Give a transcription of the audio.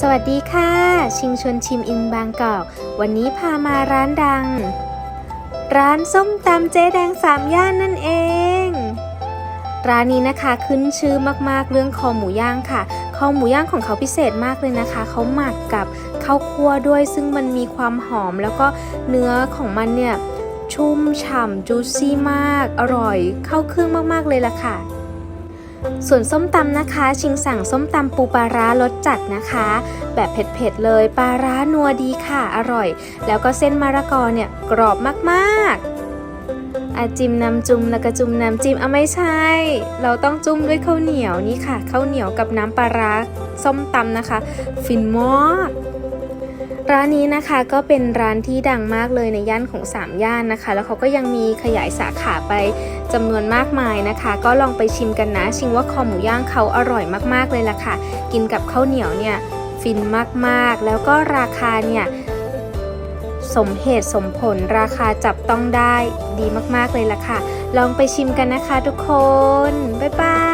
สวัสดีค่ะ ชิงชวนชิมอินบางกอก วันนี้พามาร้านดัง ร้านส้มตำเจ๊แดงสามย่านนั่นเอง ร้านนี้นะคะขึ้นชื่อมากๆเรื่องคอหมูย่างค่ะ คอหมูย่างของเขาพิเศษมากเลยนะคะ เขาหมักกับข้าวคั่วด้วย ซึ่งมันมีความหอมแล้วก็เนื้อของมันเนี่ยชุ่มฉ่ำจูซี่มาก อร่อย เข้าเครื่องมากๆเลยล่ะค่ะ ส่วนส้มตำนะคะ ชิงสั่งส้มตำปูปลาร้ารสจัดนะคะ แบบเผ็ดๆเลยปลาร้านัวดีค่ะอร่อย แล้วก็เส้นมะระกอเนี่ยกรอบมากๆอาจิมน้ำจุ่มแล้วก็จุ่มน้ำจิ้มเอาไม่ใช่ เราต้องจุ่มด้วยข้าวเหนียวนี่ค่ะข้าวเหนียวกับน้ำปลาร้าส้มตำนะคะ ฟินมากร้านนี้นะคะก็เป็นร้านที่ดังมากเลยในย่านของสามย่านนะคะ แล้วเขาก็ยังมีขยายสาขาไป จำนวนมากมายนะคะ ก็ลองไปชิมกันนะ ชิงว่าคอหมูย่างเขาอร่อยมากๆเลยล่ะค่ะ กินกับข้าวเหนียวเนี่ยฟินมากๆ แล้วก็ราคาเนี่ยสมเหตุสมผลราคาจับต้องได้ดีมากๆเลยล่ะค่ะ ลองไปชิมกันนะคะทุกคน บ๊ายบาย